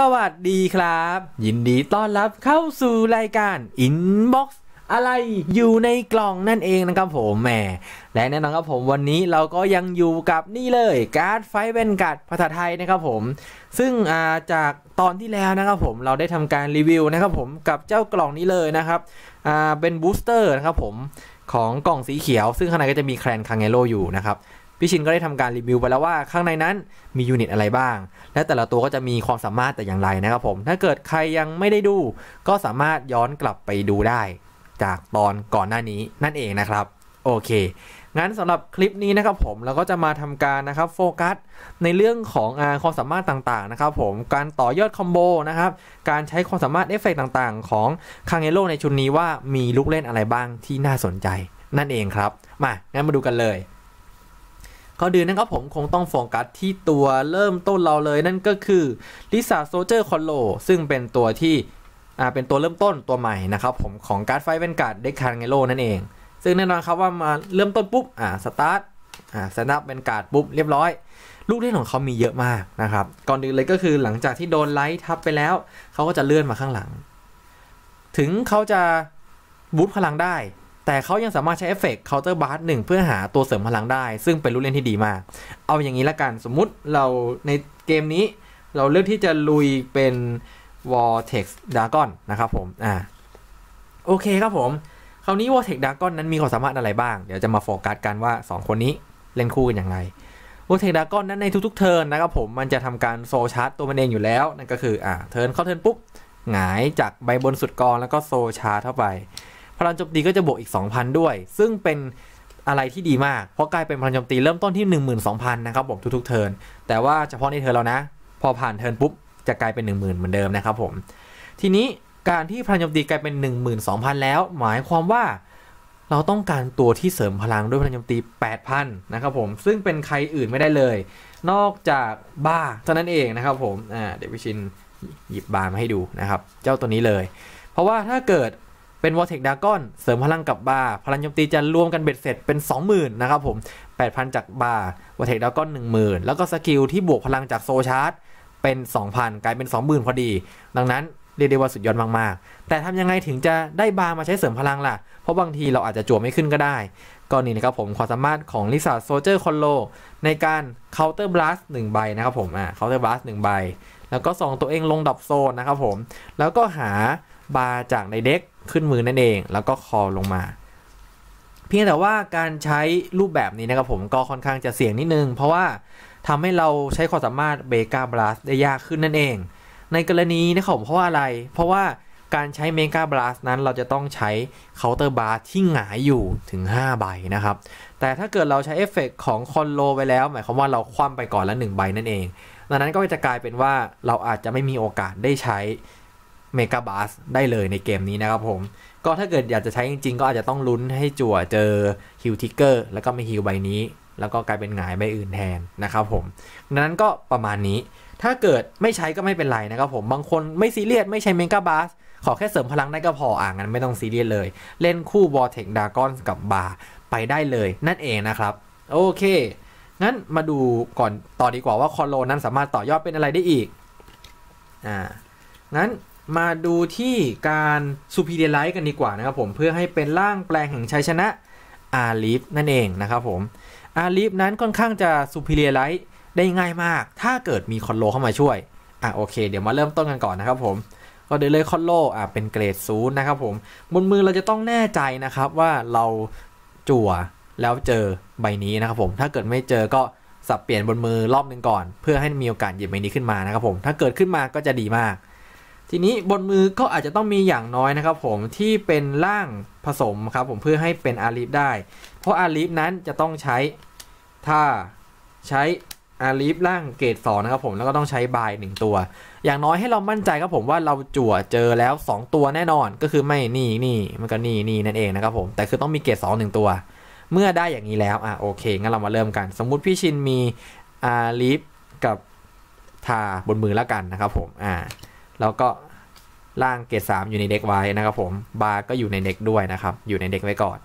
สวัสดีครับ ยินดีต้อนรับเข้าสู่รายการ Inbox อะไรอยู่ในกล่องนั่นเองนะครับผมแหมและแน่นอนครับผมวันนี้เราก็ยังอยู่กับนี่เลยการ์ดไฟเวนการ์ดภาษาไทยนะครับผม ซึ่งาจากตอนที่แล้วนะครับผมเราได้ทำการรีวิวนะครับผมกับเจ้ากล่องนี้เลยนะครับเป็นบูสเตอร์นะครับผมของกล่องสีเขียว ซึ่งข้างในก็จะมีแคลนคังเอโลอยู่นะครับ พี่ชินก็ได้ทำการรีวิวไปแล้วว่าข้างในนั้นมียูนิตอะไรบ้าง และแต่ละตัวก็จะมีความสามารถแต่อย่างไรนะครับผม ถ้าเกิดใครยังไม่ได้ดู ก็สามารถย้อนกลับไปดูได้ จากตอนก่อนหน้านี้นั่นเองนะครับ โอเค งั้นสำหรับคลิปนี้นะครับผมเราก็จะมาทำการนะครับโฟกัสในเรื่องของอาความสามารถต่างๆนะครับผมการต่อยอดคอมโบนะครับการใช้ความสามารถเอฟเฟกต่างๆ ของคังเอโลในชุดนี้ว่ามีลูกเล่นอะไรบ้างที่น่าสนใจนั่นเองครับ มางั้นมาดูกันเลย ก่อนอื่นนะครับผมคงต้องโฟกัสที่ตัวเริ่มต้นเราเลยนั่นก็คือลิซ่าโซเจอร์คอนโลซึ่งเป็นตัวที่อ่าเป็นตัวเริ่มต้นตัวใหม่นะครับผมของการ์ดไฟเวนการ์ดเด็กคาร์เงโลนั่นเอง ซึ่งแน่นอนครับว่ามาเริ่มต้นปุ๊บอ่าสตาร์ทอ่าสนับเป็นการ์ดปุ๊บเรียบร้อยลูกเล่นของเขามีเยอะมากนะครับ ก่อนอื่นเลยก็คือหลังจากที่โดนไลท์ทับไปแล้ว เขาก็จะเลื่อนมาข้างหลัง ถึงเขาจะบูทพลังได้ แต่เขายังสามารถใช้เอฟเฟกต์เคาน์เตอร์บาร์หนึ่งเพื่อหาตัวเสริมพลังได้ ซึ่งเป็นลูกเล่นที่ดีมาก เอาอย่างนี้ละกัน สมมุติเราในเกมนี้ เราเลือกที่จะลุยเป็น Vortex Dragon นะครับผม อ่า โอเคครับผม คราวนี้ Vortex Dragon นั้นมีความสามารถอะไรบ้าง เดี๋ยวจะมาโฟกัสกันว่า 2 คนนี้เล่นคู่กันอย่างไร Vortex Dragon นั้นในทุกๆเทิร์นนะครับผม มันจะทำการโซชาร์จตัวมันเองอยู่แล้ว นั่นก็คือ อ่า เทิร์นเข้าเทิร์นปุ๊บ หงายจากใบบนสุดกองแล้วก็โซชาร์จเข้าไป พลังโจมตีก็จะบวกอีก 2,000 ด้วย ซึ่งเป็นอะไรที่ดีมาก เพราะกลายเป็นพลังโจมตีเริ่มต้นที่ 12,000 นะครับผมทุกๆเทิร์น แต่ว่าเฉพาะในเทิร์นเรานะ พอผ่านเทิร์นปุ๊บจะกลายเป็น 10,000 เหมือนเดิมนะครับผม ทีนี้การที่พลังโจมตีกลายเป็น 12,000 แล้ว หมายความว่าเราต้องการตัวที่เสริมพลังด้วยพลังโจมตี 8,000 นะครับผม ซึ่งเป็นใครอื่นไม่ได้เลย นอกจากบ้าเท่านั้นเองนะครับผม อ่า เดี๋ยววิชินหยิบบามาให้ดูนะครับ เจ้าตัวนี้เลย เพราะว่าถ้าเกิด เป็น Vortex Dragon เสริมพลังกับบาร์พลังโจมตีจะรวมกันเบ็ดเสร็จเป็น 20,000 นะครับผม 8,000 จากบาร์ Vortex Dragon 10,000 แล้วก็สกิลที่บวกพลังจากโซชาร์จเป็น 2,000 กลายเป็น 20,000 พอดี ดังนั้นเรียกได้ว่าสุดยอดมาก ๆ แต่ทำยังไงถึงจะได้บาร์มาใช้เสริมพลังล่ะ เพราะบางทีเราอาจจะจั่วไม่ขึ้นก็ได้ ก็นี่นะครับผมความสามารถของลิซ่าโซเจอร์คอนโลในการ Counter Blast 1ใบนะครับผม อ่า Counter Blast 1ใบ แล้วก็ส่งตัวเองลงดับโซนนะครับผม แล้วก็หาบาร์จากในเด็ก ขึ้นมือนั่นเอง แล้วก็คอลงมา เพียงแต่ว่าการใช้รูปแบบนี้นะครับผมก็ค่อนข้างจะเสี่ยงนิดนึง เพราะว่าทำให้เราใช้ความสามารถเบกาบลัสได้ยากขึ้นนั่นเอง ในกรณีนะครับผมเพราะว่าอะไร เพราะว่าการใช้เมกาบลัสนั้นเราจะต้องใช้เคาน์เตอร์บาร์ที่หงายอยู่ถึง 5 ใบนะครับ แต่ถ้าเกิดเราใช้เอฟเฟกของคอนโลไปแล้ว หมายความว่าเราคว่ำไปก่อนละ1ใบนั่นเอง ดังนั้นก็จะกลายเป็นว่าเราอาจจะไม่มีโอกาสได้ใช้ เมกาบาสได้เลยในเกมนี้นะครับผม ก็ถ้าเกิดอยากจะใช้จริงๆ ก็อาจจะต้องลุ้นให้จั่วเจอฮิวทิกเกอร์แล้วก็ไม่ฮิวใบนี้ แล้วก็กลายเป็นหงายใบอื่นแทนนะครับผมดังนั้นก็ประมาณนี้ ถ้าเกิดไม่ใช้ก็ไม่เป็นไรนะครับผม บางคนไม่ซีเรียสไม่ใช้เมกาบาสขอแค่เสริมพลังได้ก็พออ่างั้นไม่ต้องซีเรียสเลย เล่นคู่ Vortex Dragon กับบาร์ไปได้เลยนั่นเองนะครับ โอเค งั้นมาดูก่อนต่อดีกว่าว่าคอนโลนั้นสามารถต่อยอดเป็นอะไรได้อีกอ่างั้น มาดูที่การซูพีเดียไลท์กันดีกว่านะครับผมเพื่อให้เป็นร่างแปลงแห่งชัยชนะอาลีฟนั่นเองนะครับผมอาลีฟนั้นค่อนข้างจะซูพีเดียไลท์ได้ง่ายมาก ถ้าเกิดมีคอนโลเข้ามาช่วยอะโอเค เดี๋ยวมาเริ่มต้นกันก่อนนะครับผมก็เดี๋ยวเลยคอนโลอะเป็นเกรดศูนย์นะครับผมบนมือเราจะต้องแน่ใจนะครับว่าเราจั่วแล้วเจอใบนี้นะครับผมถ้าเกิดไม่เจอก็สับเปลี่ยนบนมือรอบหนึ่งก่อน เพื่อให้มีโอกาสหยิบใบนี้ขึ้นมานะครับผมถ้าเกิดขึ้นมาก็จะดีมาก ทีนี้บนมือก็อาจจะต้องมีอย่างน้อยนะครับผมที่เป็นร่างผสมครับผมเพื่อให้เป็นอาลีฟได้ เพราะอาลีฟนั้นจะต้องใช้ถ้าใช้อาลีฟล่างเกรดสองนะครับผมแล้วก็ต้องใช้บายหนึ่งตัว อย่างน้อยให้เรามั่นใจครับผมว่าเราจั่วเจอแล้ว 2 ตัวแน่นอนก็คือไม่นี่นี่มันก็นี่นี่นั่นเองนะครับผมแต่คือต้องมีเกรดสองหนึ่งตัว เมื่อได้อย่างนี้แล้วอะโอเคงั้นเรามาเริ่มกัน สมมุติพี่ชินมีอาลีฟกับทาบนมือแล้วกันนะครับผมอ่า แล้วก็ล่างเกรดสามอยู่ในเด็กไว้นะครับผมบาร์ก็อยู่ในเด็กด้วยนะครับ อยู่ในเด็กไว้ก่อน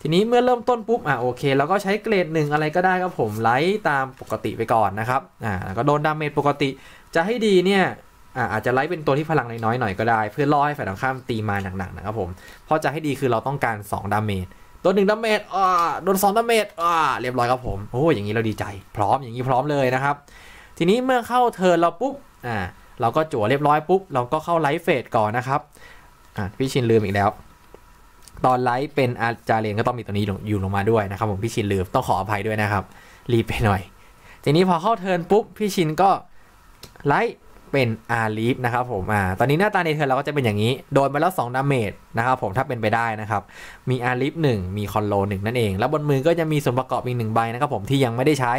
ทีนี้เมื่อเริ่มต้นปุ๊บอะโอเคเราก็ใช้เกรดหนึ่งอะไรก็ได้ครับผมไลท์ตามปกติไปก่อนนะครับอ่าก็โดนดาเมจปกติจะให้ดีเนี่ยอ่าอาจจะไลท์เป็นตัวที่พลังน้อยๆหน่อยก็ได้ เพื่อล่อให้ฝ่ายตรงข้ามตีมาหนักๆนะครับผมเพราะจะให้ดีคือเราต้องการ 2 ดาเมจโดนหนึ่งดาเมจอ่าโดน2ดาเมจอ่าเรียบร้อยครับผมโอ้อย่างนี้เราดีใจ พร้อมอย่างนี้พร้อมเลยนะครับ ทีนี้เมื่อเข้าเทิร์นเราปุ๊บอ่า เราก็จั่วเรียบร้อยปุ๊บ เราก็เข้าไลฟ์เฟสก่อนนะครับอ่าพี่ชินลืมอีกแล้ว ตอนไลฟ์เป็นอาจารย์เรียนก็ต้องมีตัวนี้อยู่ลงมาด้วยนะครับผมพี่ชินลืมต้องขออภัยด้วยนะครับ รีบไปหน่อย ทีนี้พอเข้าเทิร์นปุ๊บพี่ชินก็ไลฟ์ เป็นอาลีฟนะครับผมอ่าตอนนี้หน้าตาในเทิร์นเราก็จะเป็นอย่างนี้ โดนไปแล้ว2ดาเมจนะครับผมถ้าเป็นไปได้นะครับ มีอาลีฟหนึ่งมีคอนโลหนึ่งนั่นเอง แล้วบนมือก็จะมีส่วนประกอบอีกหนึ่งใบนะครับผมที่ยังไม่ได้ใช้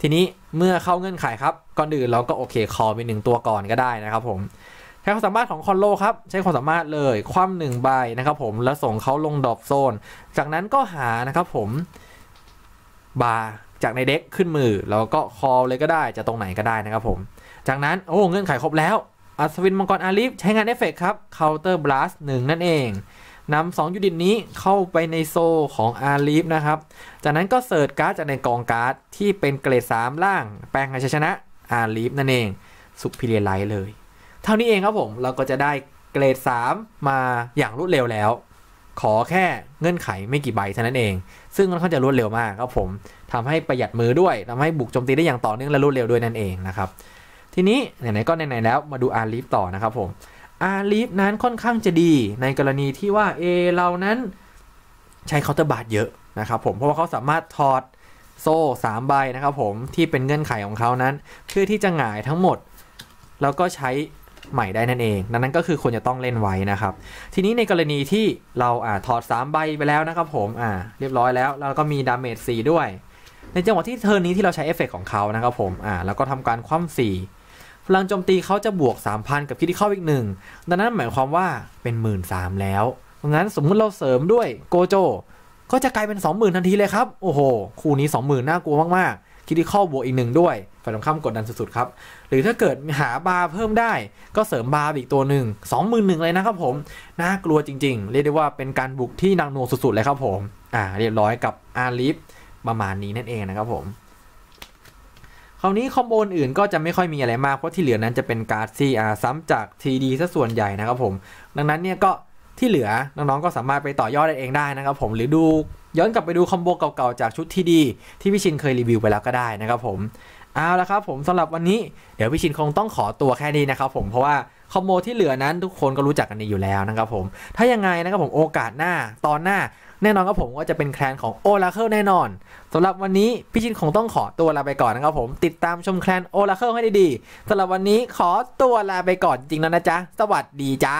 ทีนี้เมื่อเข้าเงื่อนไขครับก่อนอื่นเราก็โอเคคอเป็นหนึ่งตัวก่อนก็ได้นะครับผมใช้ความสามารถของคอนโลครับใช้ความสามารถเลยคว่ำหนึ่งใบนะครับผมแล้วส่งเขาลงดรอปโซน จากนั้นก็หานะครับผมบาร์ จากในเด็กขึ้นมือแล้วก็คอเลยก็ได้จะตรงไหนก็ได้นะครับผม จากนั้นโอ้เงื่อนไขครบแล้ว อัศวินมังกรอาลีฟใช้งานเอฟเฟกครับเคาน์เตอร์บลัสหนึ่งนั่นเองนำสองยูนิตนี้เข้าไปในโซของอาลีฟนะครับ จากนั้นก็เสิร์ชการ์ดจากในกองการ์ดที่เป็นเกรด 3 ล่าง แปลงให้ชัยชนะอาลีฟนั่นเอง สุพิเรียไลท์เลย เท่านี้เองครับผม เราก็จะได้เกรด 3 มาอย่างรวดเร็วแล้ว ขอแค่เงื่อนไขไม่กี่ใบเท่านั้นเอง ซึ่งมันค่อนจะรวดเร็วมากครับผมทำให้ประหยัดมือด้วยทำให้บุกโจมตีได้อย่างต่อเนื่องและรวดเร็วด้วยนั่นเองนะครับ ทีนี้ไหนๆก็ไหนๆแล้วมาดูอาลีฟต่อนะครับผมอาลีฟนั้นค่อนข้างจะดีในกรณีที่ว่าเอเรานั้นใช้เคาน์เตอร์บาร์เยอะนะครับผมเพราะว่าเขาสามารถถอดโซ่3ใบนะครับผมที่เป็นเงื่อนไขของเขานั้น เพื่อที่จะหงายทั้งหมด แล้วก็ใช้ ใหม่ได้นั่นเอง ดังนั้นก็คือควรจะต้องเล่นไว้นะครับ ทีนี้ในกรณีที่เราอ่าถอด 3 ใบไปแล้วนะครับผมอ่าเรียบร้อยแล้ว แล้วก็มีดาเมจ4ด้วย ในจังหวะที่เทิร์นนี้ที่เราใช้เอฟเฟกของเขานะครับผมอ่าแล้วก็ทำการคว่ำ4พลังโจมตีเขาจะบวก 3,000 กับคิดที่เข้าอีกหนึ่งดังนั้นหมายความว่าเป็น1 3ื่นแล้วดังนั้นสมมุติเราเสริมด้วยโกโจก็จะกลายเป็น 20,000 ทันทีเลยครับ โอ้โห คู่นี้ 20,000 น่ากลัวมาก ๆ คิดที่เข้าบวกอีกหนึ่งด้วย ฝ่ายตรงข้ามกดดันสุดๆครับ หรือถ้าเกิดหาบาร์เพิ่มได้ ก็เสริมบาร์อีกตัวหนึ่ง21,000เลยนะครับผมน่ากลัวจริงๆ เรียกได้ว่าเป็นการบุกที่นังหน่วงสุดๆเลยครับผมอ่าเรียบร้อยกับอาลิฟประมาณนี้นั่นเองนะครับผมคราวนี้คอมโบอื่นก็จะไม่ค่อยมีอะไรมากเพราะที่เหลือนั้นจะเป็นการ์ดซีอาซ้ำจาก TD ซะส่วนใหญ่นะครับผม ดังนั้นเนี่ยก็ที่เหลือน้องๆก็สามารถไปต่อยอดได้เองได้นะครับผมหรือดูย้อนกลับไปดูคอมโบเก่าๆจากชุดทีดีที่พี่ชินเคยรีวิวไปแล้วก็ได้นะครับผม เอาละครับผมสำหรับวันนี้เดี๋ยวพี่ชินคงต้องขอตัวแค่นี้นะครับผมเพราะว่าคอมโบที่เหลือนั้นทุกคนก็รู้จักกันดีอยู่แล้วนะครับผม ถ้ายังไงนะครับผมโอกาสหน้าตอนหน้า แน่นอนครับผมว่าจะเป็นแคลนของโอลาเคิลแน่นอนสำหรับวันนี้พี่ชินคงต้องขอตัวลาไปก่อนนะครับผมติดตามชมแคลนโอลาเคิลให้ดีๆสำหรับวันนี้ขอตัวลาไปก่อนจริงๆแล้วนะจ๊ะ สวัสดีจ้า